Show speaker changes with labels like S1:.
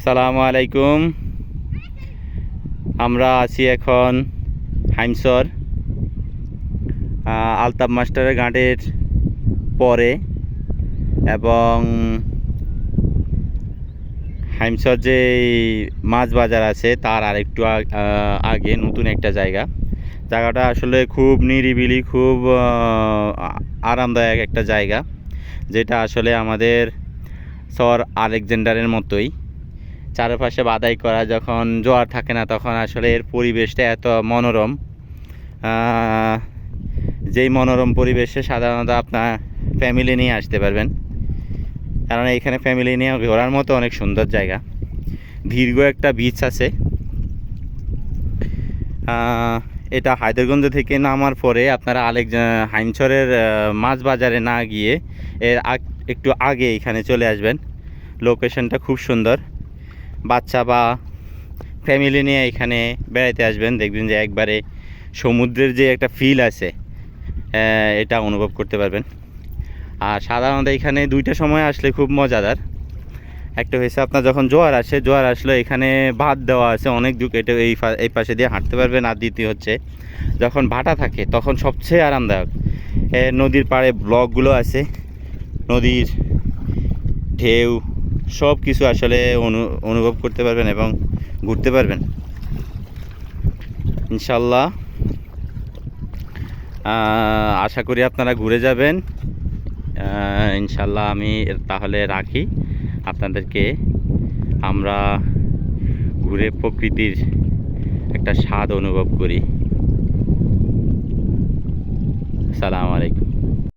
S1: সালামু আলাইকুম। আমরা আছি এখন হাইমসর আলতাপ মাস্টারের ঘাটের পরে এবং হাইমসর যে মাছ বাজার আছে, তার আরেকটু আগে নতুন একটা জায়গা। জায়গাটা আসলে খুব নিরিবিলি, খুব আরামদায়ক একটা জায়গা, যেটা আসলে আমাদের সর আলেকজান্ডারের মতোই। চারপাশে বাদাই করা, যখন জোয়ার থাকে না তখন আসলে এর পরিবেশটা এত মনোরম। যেই মনোরম পরিবেশে সাধারণত আপনার ফ্যামিলি নিয়ে আসতে পারবেন। কারণ এখানে ফ্যামিলি নিয়ে ঘোরার মতো অনেক সুন্দর জায়গা। দীর্ঘ একটা বিচ আছে। এটা হায়দরগঞ্জ থেকে নামার পরে আপনারা আলেক হাইমছরের মাছ বাজারে না গিয়ে এর আগ- একটু আগে এখানে চলে আসবেন। লোকেশনটা খুব সুন্দর। বাচ্চা বা ফ্যামিলি নিয়ে এখানে বেড়াতে আসবেন, দেখবেন যে একবারে সমুদ্রের যে একটা ফিল আছে এটা অনুভব করতে পারবেন। আর সাধারণত এখানে দুইটা সময় আসলে খুব মজাদার। একটা হয়েছে আপনার যখন জোয়ার আসে, জোয়ার আসলে এখানে ভাত দেওয়া আছে অনেক দূর, এটা এই এই পাশে দিয়ে হাঁটতে পারবেন। আর দ্বিতীয় হচ্ছে, যখন ভাটা থাকে তখন সবচেয়ে আরামদায়ক নদীর পাড়ে ব্লকগুলো আছে, নদীর ঢেউ সব কিছু আসলে অনু- অনুভব করতে পারবেন এবং ঘুরতে পারবেন। ইনশাল্লাহ আশা করি আপনারা ঘুরে যাবেন। ইনশাল্লাহ আমি তাহলে রাখি। আপনাদেরকে আমরা ঘুরে প্রকৃতির একটা স্বাদ অনুভব করি।